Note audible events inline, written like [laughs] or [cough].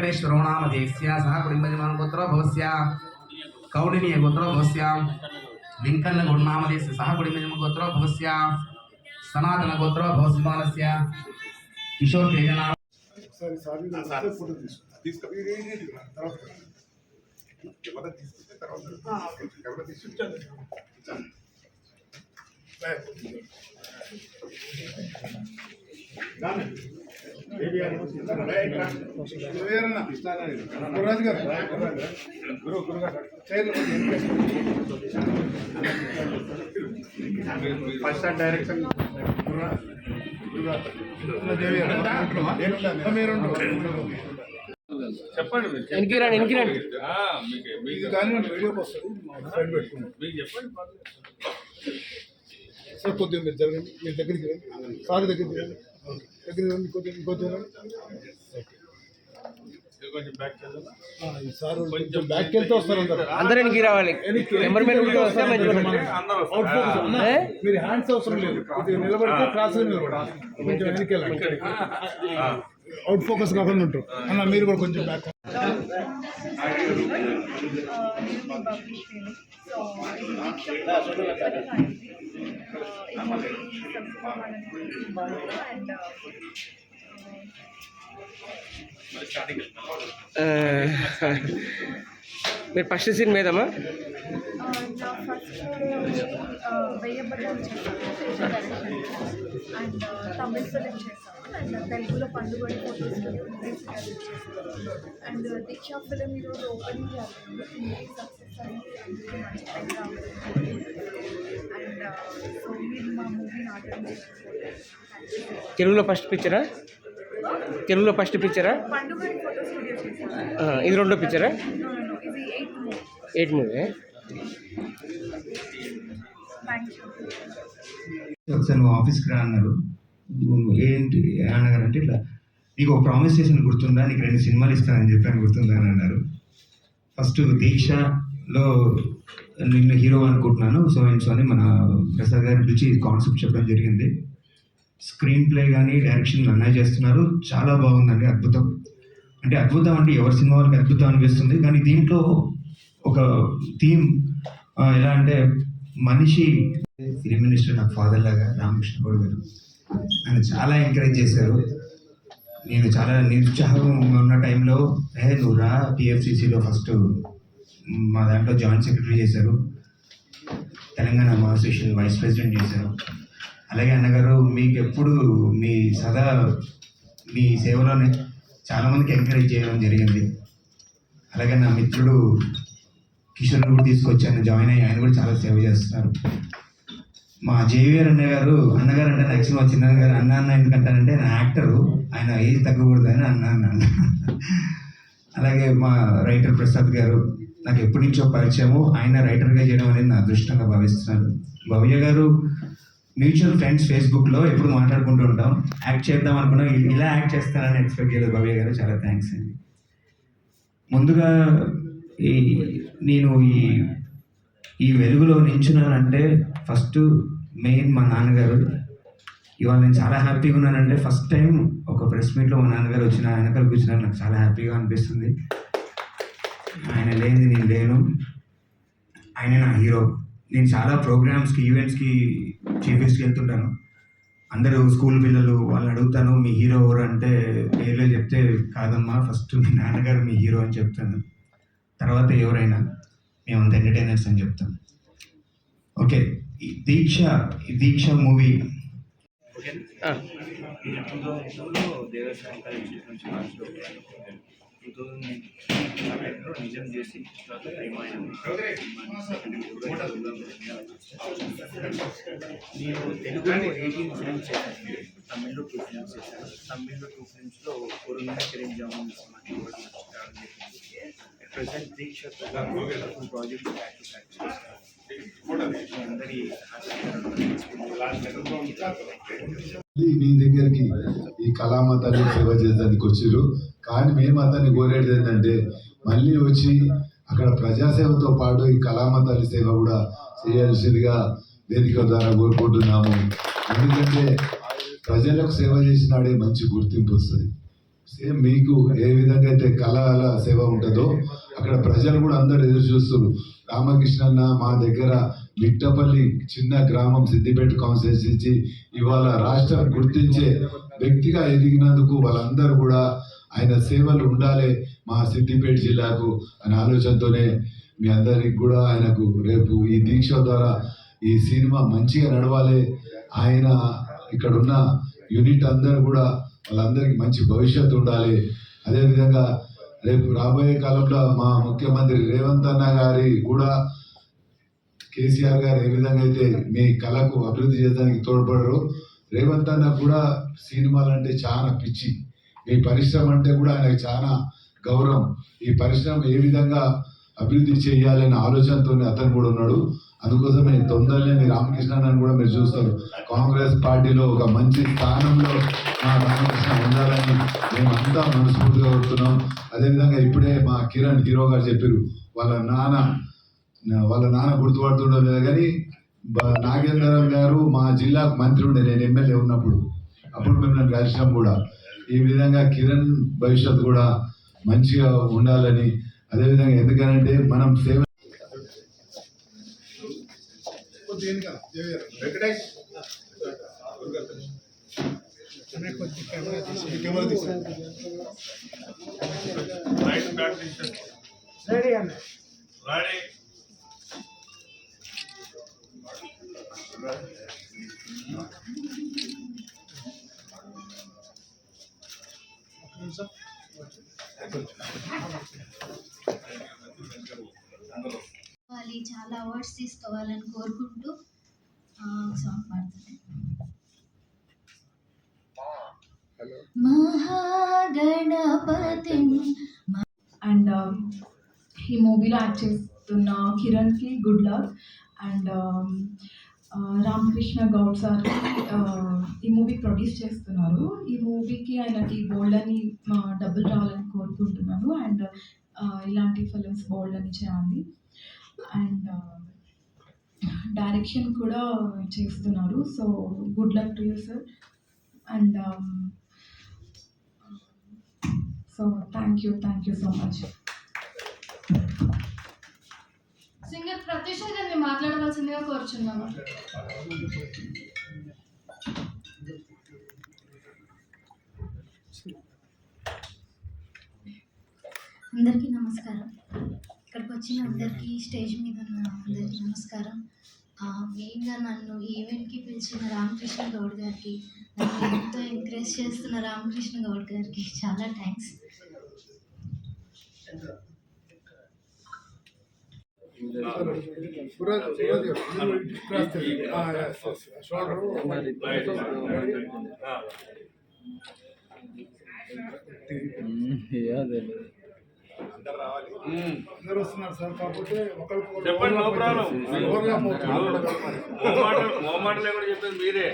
वेंकटेश्वरो नाम अधेस्या सह कुमान गोत्र भवस्या कौडिनीय गोत्र भवस्या लिंकन गुणनामधेस्य सह कुमान गोत्र भवस्या सनातन गोत्रो भवस्यमानस्य किशोर तेजनाम గురురాజు గారు గురు గురుగారు ఫస్ట్ డైరెక్షన్ మీరు చెప్పండి మీరు వెనక్కి మీకు మీకు వీడియోకి వస్తుంది ఫ్రెండ్ పెట్టుకున్నాం మీకు చెప్పండి సార్ కొద్దిగా మీరు జరగండి. మీరు దగ్గరికి రండి. సార్ దగ్గరికి రండి. అందరు వెనక్కి రావాలి నెంబర్ మీద ఉంటే వస్తే? మీరు హ్యాండ్స్ అవసరం లేదు. నిలబడితే క్రాస్ నిలబడాలి. కొంచెం వెనక్కి వెళ్ళండి. ఆ, అవుట్ ఫోకస్ కాకుండా ఉంటారు అన్న మీరు కూడా కొంచెం బ్యాక్ আমাদের স্টার্টিং [laughs] [laughs] మీరు ఫస్ట్ సీన్ మీదమ్మా తమిళ ఫిలిం అండ్ తెలుగులో పండుగ ఫోటోస్ అండ్ దీక్షా ఫిలిం ఈరోజు ఓపెనింగ్ జరిగింది మూవీ సక్సెస్ అయింది అందుకే మంచి టైం రావాలి అండ్ సో మీరు మా మూవీ నాటకం తెలుగులో ఫస్ట్ పిక్చరా తెలుగులో ఫస్ట్ పిక్చరా ఇది రెండో పిక్చరా ఎయిట్ మూవీ ఒకసారి నువ్వు ఆఫీస్కి రా అన్నారు ఏంటి అన్నగారు అంటే ఇట్లా నీకు ఒక ప్రామిస్ చేసిన గుర్తుందా? నీకు రెండు సినిమాలు ఇస్తానని చెప్పాను గుర్తుందా అని అన్నారు ఫస్ట్ దీక్షలో నిన్ను హీరో అనుకుంటున్నాను. సో అండ్ సో అని మన ప్రసాద్ గారి నుంచి కాన్సెప్ట్ చెప్పడం జరిగింది. స్క్రీన్ ప్లే కానీ డైరెక్షన్ అన్నయ్య చేస్తున్నారు. చాలా బాగుందండి అద్భుతం. అంటే అద్భుతం అంటే ఎవరి సినిమా వాళ్ళకి అద్భుతం అనిపిస్తుంది. కానీ దీంట్లో ఒక థీమ్ ఎలా అంటే మనిషి ఫిలిం మినిస్టర్ నాకు ఫాదర్ లాగా రామకృష్ణ గౌడ్ గారు. ఆయన చాలా ఎంకరేజ్ చేశారు. నేను చాలా నిరుత్సాహంగా ఉన్న టైంలో ఏ నువ్వు రా ఫస్ట్ మా దాంట్లో జాయింట్ సెక్రటరీ చేశారు. తెలంగాణ అసోసియేషన్ వైస్ ప్రెసిడెంట్ చేశారు. అలాగే అన్నగారు మీకు ఎప్పుడు మీ సదా మీ సేవలోనే చాలామందికి ఎంకరేజ్ చేయడం జరిగింది. అలాగే నా మిత్రుడు కిషోర్ కూడా తీసుకొచ్చాను జాయిన్ అయ్యి ఆయన కూడా చాలా సేవ చేస్తున్నారు. మా జేవిఆర్ అన్నయ్య గారు అన్నగారు అంటే యాక్చువల్ మా చిన్న గారు అన్న అన్న ఎందుకంటారంటే నా యాక్టరు ఆయన ఏజ్ తగ్గకూడదు అని అన్న అన్న. అలాగే మా రైటర్ ప్రసాద్ గారు నాకు ఎప్పటి నుంచో పరిచయము ఆయన రైటర్గా చేయడం అనేది నా అదృష్టంగా భావిస్తున్నాను భవ్య గారు మ్యూచువల్ ఫ్రెండ్స్ ఫేస్బుక్లో ఎప్పుడు మాట్లాడుకుంటూ ఉంటాం. యాక్ట్ చేద్దాం అనుకున్నాం. ఇలా యాక్ట్ చేస్తానని ఎక్స్పెక్ట్ చేయలేదు భవ్య గారు. చాలా థ్యాంక్స్ అండి. ముందుగా ఈ నేను ఈ ఈ వెలుగులో నించున్నానంటే ఫస్ట్ మెయిన్ మా నాన్నగారు ఇవాళ నేను చాలా హ్యాపీగా ఉన్నానంటే ఫస్ట్ టైం ఒక ప్రెస్ మీట్లో మా నాన్నగారు వచ్చిన వెనకాల కూర్చున్నారు నాకు చాలా హ్యాపీగా అనిపిస్తుంది. ఆయన లేనిది నేను లేను. ఆయన నా హీరో నేను చాలా ప్రోగ్రామ్స్కి ఈవెంట్స్కి చీఫెస్ట్కి వెళ్తుంటాను. అందరూ స్కూల్ పిల్లలు వాళ్ళని అడుగుతాను మీ హీరో ఎవరు? అంటే పేర్లే చెప్తే కాదమ్మా. ఫస్ట్ మీ నాన్నగారు మీ హీరో అని చెప్తాను. తర్వాత ఎవరైనా మేమంతా ఎంటర్టైనర్స్ అని చెప్తాం. ఓకే ఈ దీక్ష ఈ దీక్ష మూవీ. ఆ, టూ థౌజండ్ నిజం చేసి తర్వాత నేను తెలుగులో ఎయిటీన్ ఫిల్మ్స్ చేశాను తమిళ్ళో టూ ఫిల్మ్స్ చేశాను తమిళ్ళో టూ ఫిల్మ్స్లో కొరుంగా చిరంజాము ప్రజెంట్ దీక్ష ప్రాజెక్ట్ మీ దగ్గరికి ఈ కళామతాన్ని సేవ చేయడానికి వచ్చారు కానీ మేము అతన్ని కోరేది ఏంటంటే మళ్ళీ వచ్చి అక్కడ ప్రజాసేవతో పాటు ఈ కళామతాలి సేవ కూడా చేయాల్సిందిగా వేదిక ద్వారా కోరుకుంటున్నాము. ఎందుకంటే ప్రజలకు సేవ చేసినాడే మంచి గుర్తింపు వస్తుంది. సేమ్ మీకు ఏ విధంగా అయితే కళల సేవ ఉంటుందో అక్కడ ప్రజలు కూడా అందరు ఎదురు చూస్తున్నారు. రామకృష్ణన్న మా దగ్గర మిట్టపల్లి చిన్న గ్రామం సిద్దిపేట కాన్స్టిట్యూన్సీ నుంచి ఇవాళ రాష్ట్రం గుర్తించే వ్యక్తిగా ఎదిగినందుకు వాళ్ళందరూ కూడా ఆయన సేవలు ఉండాలి మా సిద్దిపేట జిల్లాకు అనే ఆలోచనతోనే మీ అందరికి కూడా ఆయనకు రేపు ఈ దీక్ష ద్వారా ఈ సినిమా మంచిగా నడవాలి. ఆయన ఇక్కడ ఉన్న యూనిట్ అందరూ కూడా వాళ్ళందరికీ మంచి భవిష్యత్తు ఉండాలి. అదేవిధంగా రేపు రాబోయే కాలంలో మా ముఖ్యమంత్రి రేవంత్ అన్న గారి కూడా కేసీఆర్ గారు ఏ విధంగా అయితే మీ కళకు అభివృద్ధి చేయడానికి తోడ్పడరు రేవంత్ అన్న కూడా సినిమాలు అంటే చాలా పిచ్చి. మీ పరిశ్రమ అంటే కూడా ఆయనకు చాలా గౌరవం. ఈ పరిశ్రమ ఏ విధంగా అభివృద్ధి చేయాలనే ఆలోచనతోనే అతను కూడా ఉన్నాడు. అందుకోసమే తొందరనే మీ రామకృష్ణ కూడా మీరు చూస్తారు. కాంగ్రెస్ పార్టీలో ఒక మంచి స్థానంలో మా రామకృష్ణ ఉండాలని మేమంతా మనస్ఫూర్తిగా కోరుతున్నాం. అదేవిధంగా ఇప్పుడే మా కిరణ్ హీరో గారు చెప్పారు వాళ్ళ నాన్న వాళ్ళ నాన్న గుర్తుపడుతుండో లేదు కానీ నాగేంద్రరావు గారు మా జిల్లాకు మంత్రి ఉండే నేను ఎమ్మెల్యే ఉన్నప్పుడు అప్పుడు మేము నన్ను కలిసినాం కూడా. ఈ విధంగా కిరణ్ భవిష్యత్తు కూడా మంచిగా ఉండాలని అదేవిధంగా ఎందుకనంటే మనం సేవ వెనకాల, జయగారు. వెంకటేష్. కెమెరా రెడీ అన్న. రెడీ అవార్డ్స్ తీసుకోవాలని కోరుకుంటూ సాంగ్ పాడుతుంది మహాగణపతి అండ్ ఈ మూవీలో యాక్ట్ చేస్తున్న కిరణ్కి good luck. And Ramakrishna Goud సార్కి ఈ మూవీ ప్రొడ్యూస్ చేస్తున్నారు. ఈ మూవీకి ఆయనకి బోల్డ్ అని డబ్బులు రావాలని కోరుకుంటున్నాను. అండ్ ఇలాంటి ఫిలిమ్స్ బోల్డ్ అని చేయాలి. అండ్ డైరెక్షన్ కూడా చేస్తున్నారు. So good luck to you sir and so thank you thank you so much singer Pratyusha గారిని మాట్లాడవలసిందిగా కోరుచున్నాము అందరికీ నమస్కారం. ఇక్కడికి వచ్చిన అందరికీ స్టేజ్ మీద అందరికీ నమస్కారం మెయిన్గా నన్ను ఈవెంట్కి పిలిచిన రామకృష్ణ గౌడ్ గారికి నన్ను ఎంతో ఎంకరేజ్ చేస్తున్న రామకృష్ణ గౌడ్ గారికి చాలా థ్యాంక్స్ అదే వస్తున్నారు సార్. కాకపోతే చెప్పండి నో ప్రాబ్లం. చెప్పేది మీరే.